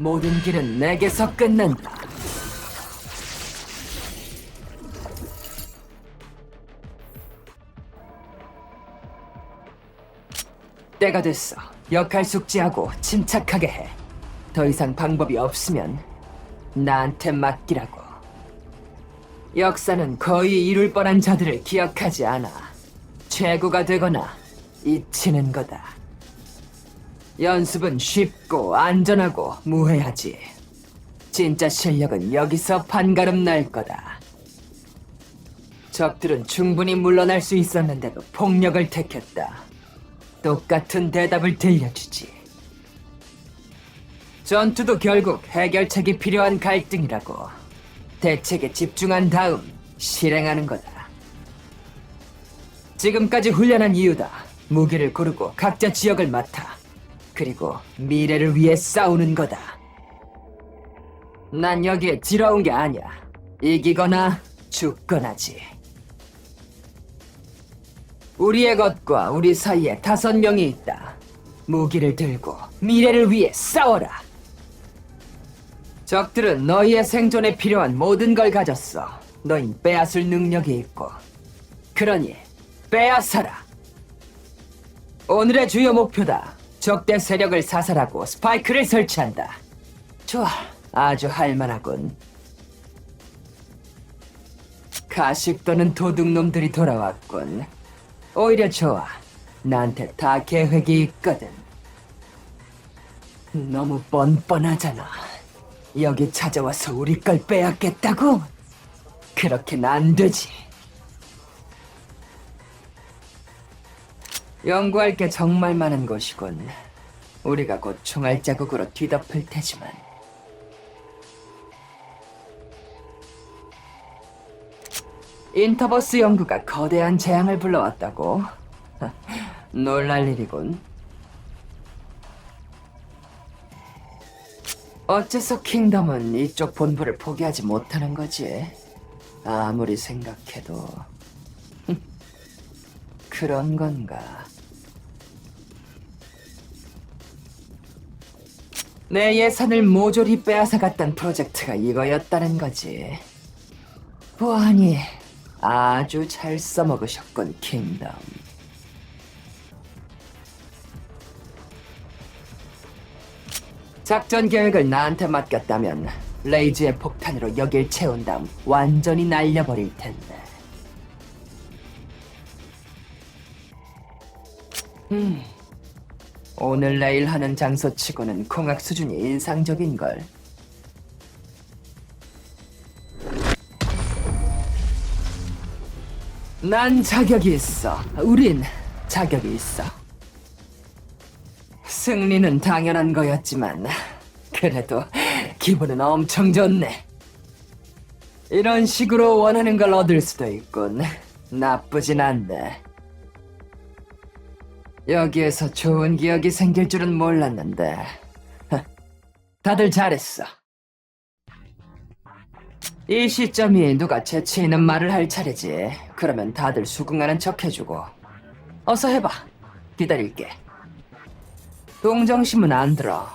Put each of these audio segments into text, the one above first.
모든 길은 내게서 끝난다. 때가 됐어. 역할 숙지하고 침착하게 해. 더 이상 방법이 없으면 나한테 맡기라고. 역사는 거의 이룰 뻔한 자들을 기억하지 않아. 최고가 되거나 잊히는 거다. 연습은 쉽고 안전하고 무해하지. 진짜 실력은 여기서 판가름 날 거다. 적들은 충분히 물러날 수 있었는데도 폭력을 택했다. 똑같은 대답을 들려주지. 전투도 결국 해결책이 필요한 갈등이라고. 대책에 집중한 다음 실행하는 거다. 지금까지 훈련한 이유다. 무기를 고르고 각자 지역을 맡아. 그리고 미래를 위해 싸우는 거다. 난 여기에 들어온 게 아니야. 이기거나 죽거나지. 우리의 것과 우리 사이에 다섯 명이 있다. 무기를 들고 미래를 위해 싸워라. 적들은 너희의 생존에 필요한 모든 걸 가졌어. 너흰 빼앗을 능력이 있고. 그러니 빼앗아라. 오늘의 주요 목표다. 적대 세력을 사살하고 스파이크를 설치한다. 좋아, 아주 할만하군. 가식 또는 도둑놈들이 돌아왔군. 오히려 좋아. 나한테 다 계획이 있거든. 너무 뻔뻔하잖아. 여기 찾아와서 우리 걸 빼앗겠다고? 그렇게는 안 되지. 연구할 게 정말 많은 곳이군. 우리가 곧 총알 자국으로 뒤덮을 테지만. 인터버스 연구가 거대한 재앙을 불러왔다고? 놀랄 일이군. 어째서 킹덤은 이쪽 본부를 포기하지 못하는 거지? 아무리 생각해도 그런 건가? 내 예산을 모조리 빼앗아갔던 프로젝트가 이거였다는 거지. 보아하니 아주 잘 써먹으셨군, 킹덤. 작전 계획을 나한테 맡겼다면 레이즈의 폭탄으로 여길 채운 다음 완전히 날려버릴 텐데. 음, 오늘 내일 하는 장소치고는 공학 수준이 인상적인 걸. 난 자격이 있어. 우린 자격이 있어. 승리는 당연한 거였지만 그래도 기분은 엄청 좋네. 이런 식으로 원하는 걸 얻을 수도 있군. 나쁘진 않네. 여기에서 좋은 기억이 생길 줄은 몰랐는데. 다들 잘했어. 이 시점이 누가 재치 있는 말을 할 차례지. 그러면 다들 수긍하는 척 해주고. 어서 해봐. 기다릴게. 동정심은 안 들어.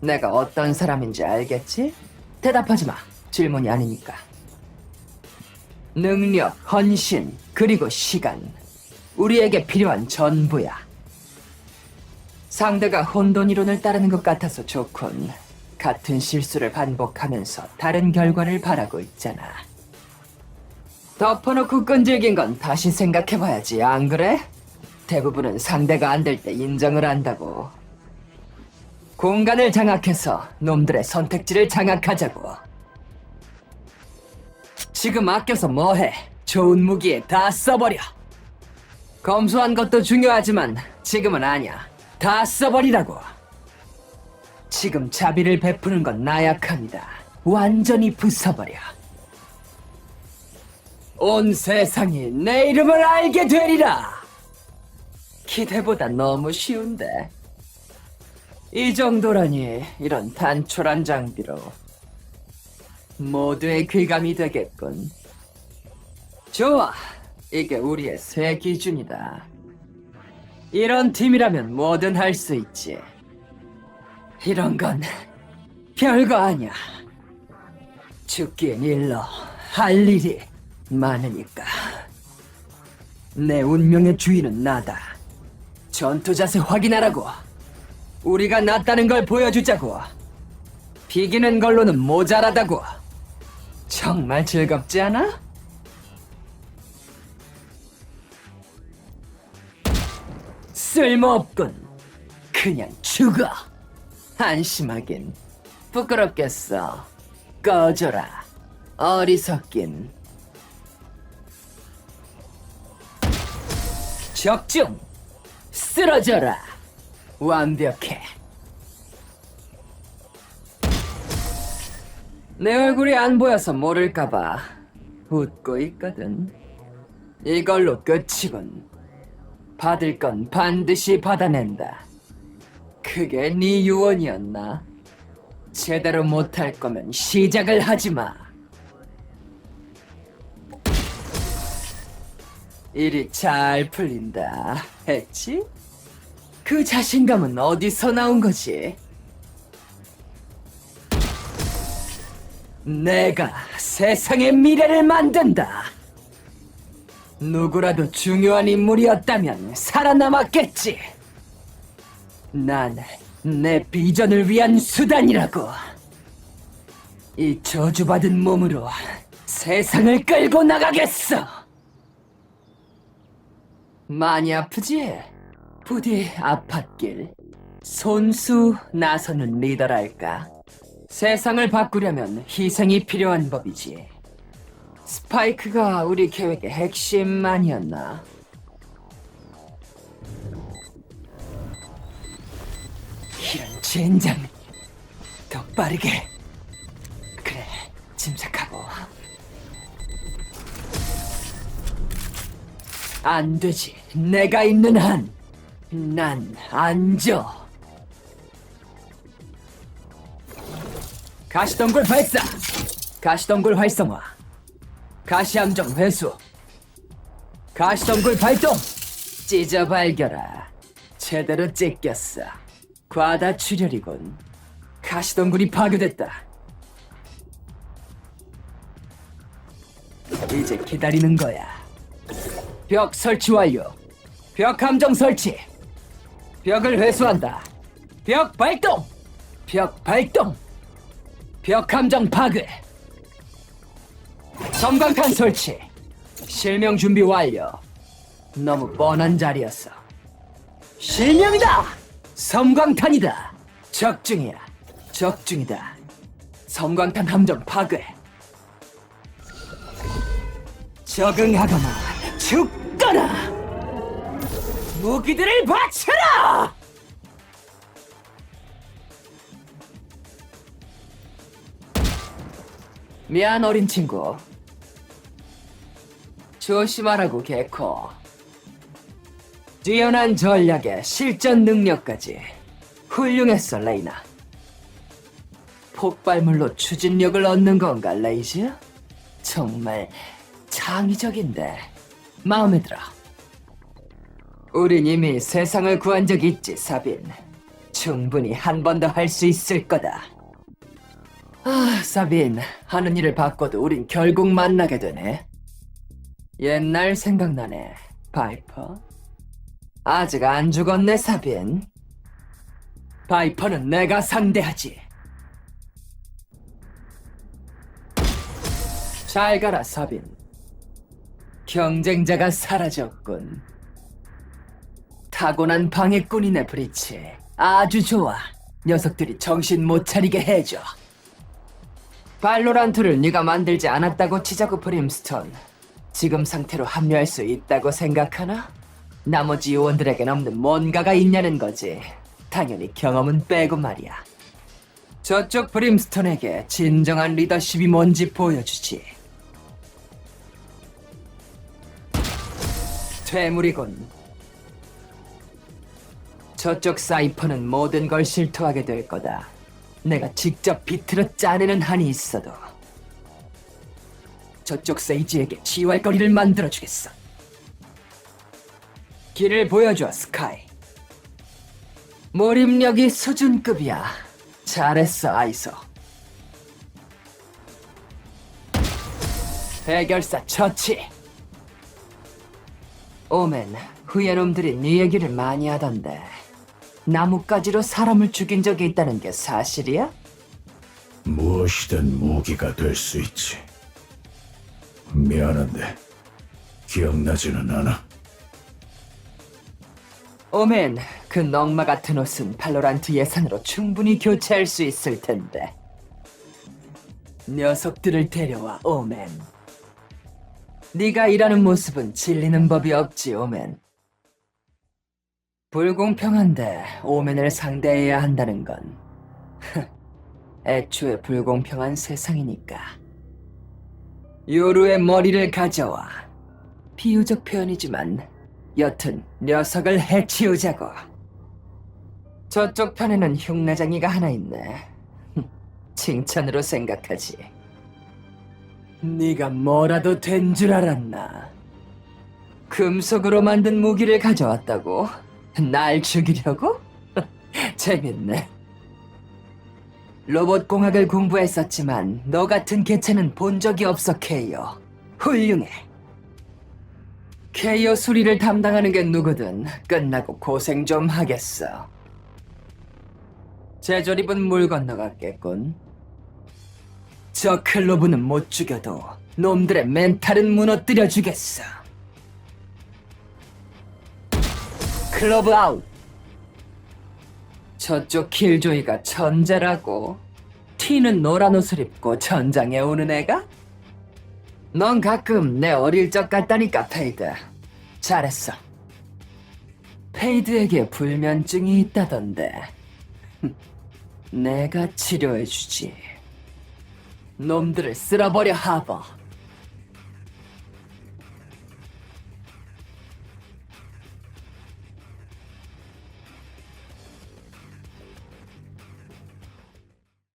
내가 어떤 사람인지 알겠지? 대답하지 마. 질문이 아니니까. 능력, 헌신, 그리고 시간. 우리에게 필요한 전부야. 상대가 혼돈 이론을 따르는 것 같아서 좋군. 같은 실수를 반복하면서 다른 결과를 바라고 있잖아. 덮어놓고 끈질긴 건 다시 생각해봐야지, 안 그래? 대부분은 상대가 안 될 때 인정을 한다고. 공간을 장악해서 놈들의 선택지를 장악하자고. 지금 아껴서 뭐해? 좋은 무기에 다 써버려. 검소한 것도 중요하지만 지금은 아니야. 다 써버리라고. 지금 자비를 베푸는 건 나약합니다. 완전히 부숴버려. 온 세상이 내 이름을 알게 되리라. 기대보다 너무 쉬운데. 이 정도라니 이런 단촐한 장비로 모두의 귀감이 되겠군. 좋아, 이게 우리의 새 기준이다. 이런 팀이라면 뭐든 할 수 있지. 이런 건 별거 아니야. 죽기엔 일러 할 일이 많으니까. 내 운명의 주인은 나다. 전투 자세 확인하라고. 우리가 낫다는 걸 보여주자고. 비기는 걸로는 모자라다고. 정말 즐겁지 않아? 쓸모없군. 그냥 죽어. 한심하긴. 부끄럽겠어. 꺼져라. 어리석긴. 적중! 쓰러져라! 완벽해. 내 얼굴이 안 보여서 모를까봐 웃고 있거든. 이걸로 끝이군. 받을 건 반드시 받아낸다. 그게 네 유언이었나? 제대로 못할 거면 시작을 하지 마. 일이 잘 풀린다. 했지? 그 자신감은 어디서 나온 거지? 내가 세상의 미래를 만든다. 누구라도 중요한 인물이었다면 살아남았겠지. 난 내 비전을 위한 수단이라고. 이 저주받은 몸으로 세상을 끌고 나가겠어. 많이 아프지? 부디 아팠길. 손수 나서는 리더랄까. 세상을 바꾸려면 희생이 필요한 법이지. 스파이크가 우리 계획의 핵심 아니었나? 이런 젠장. 더 빠르게. 그래, 침착하고. 안 되지. 내가 있는 한. 난 안져. 가시덩굴 발사! 가시덩굴 활성화. 가시함정 회수. 가시덩굴 발동! 찢어 발겨라. 제대로 찢겼어. 과다 출혈이군. 가시덩굴이 파괴됐다. 이제 기다리는 거야. 벽 설치 완료. 벽 함정 설치. 벽을 회수한다. 벽 발동. 벽 발동. 벽 함정 파괴. 섬광탄 설치. 실명 준비 완료. 너무 뻔한 자리였어. 실명이다. 섬광탄이다. 적중이야. 적중이다. 섬광탄 함정 파괴. 적응하거나 죽거나 무기들을 바쳐라! 미안 어린 친구. 조심하라고 개코. 뛰어난 전략에 실전 능력까지 훌륭했어 레이나. 폭발물로 추진력을 얻는 건가 레이즈? 정말 창의적인데 마음에 들어. 우린 이미 세상을 구한 적 있지 사빈. 충분히 한 번 더 할 수 있을 거다. 아, 사빈, 하는 일을 바꿔도 우린 결국 만나게 되네. 옛날 생각나네, 바이퍼. 아직 안 죽었네, 사빈. 바이퍼는 내가 상대하지. 잘 가라, 사빈. 경쟁자가 사라졌군. 타고난 방해꾼이네, 브리치. 아주 좋아. 녀석들이 정신 못 차리게 해줘. 발로란트를 네가 만들지 않았다고 치자고 브림스톤. 지금 상태로 합류할 수 있다고 생각하나? 나머지 요원들에겐 없는 뭔가가 있냐는 거지. 당연히 경험은 빼고 말이야. 저쪽 브림스톤에게 진정한 리더십이 뭔지 보여주지. 퇴물이군. 저쪽 사이퍼는 모든 걸 실토하게 될 거다. 내가 직접 비틀어 짜내는 한이 있어도 저쪽 세이지에게 지활거리를 만들어주겠어. 길을 보여줘, 스카이. 몰입력이 수준급이야. 잘했어, 아이소. 해결사 처치. 오멘, 후예놈들이 네 얘기를 많이 하던데. 나뭇가지로 사람을 죽인 적이 있다는 게 사실이야? 무엇이든 무기가 될 수 있지. 미안한데 기억나지는 않아. 오멘, 그 넝마 같은 옷은 발로란트 예산으로 충분히 교체할 수 있을 텐데. 녀석들을 데려와, 오멘. 네가 일하는 모습은 질리는 법이 없지, 오멘. 불공평한데 오멘을 상대해야 한다는 건 애초에 불공평한 세상이니까. 요루의 머리를 가져와. 비유적 표현이지만 여튼 녀석을 해치우자고. 저쪽 편에는 흉내쟁이가 하나 있네. 칭찬으로 생각하지. 네가 뭐라도 된 줄 알았나? 금속으로 만든 무기를 가져왔다고? 날 죽이려고? 재밌네. 로봇 공학을 공부했었지만 너 같은 개체는 본 적이 없어, 케이어. 훌륭해. 케이어 수리를 담당하는 게 누구든 끝나고 고생 좀 하겠어. 재조립은 물 건너갔겠군. 저 클로브는 못 죽여도 놈들의 멘탈은 무너뜨려 주겠어. 클로브 아웃. 저쪽 킬조이가 천재라고. 티는 노란 옷을 입고 전장에 오는 애가? 넌 가끔 내 어릴 적 같다니까, 페이드. 잘했어. 페이드에게 불면증이 있다던데. 내가 치료해주지. 놈들을 쓸어버려, 하버.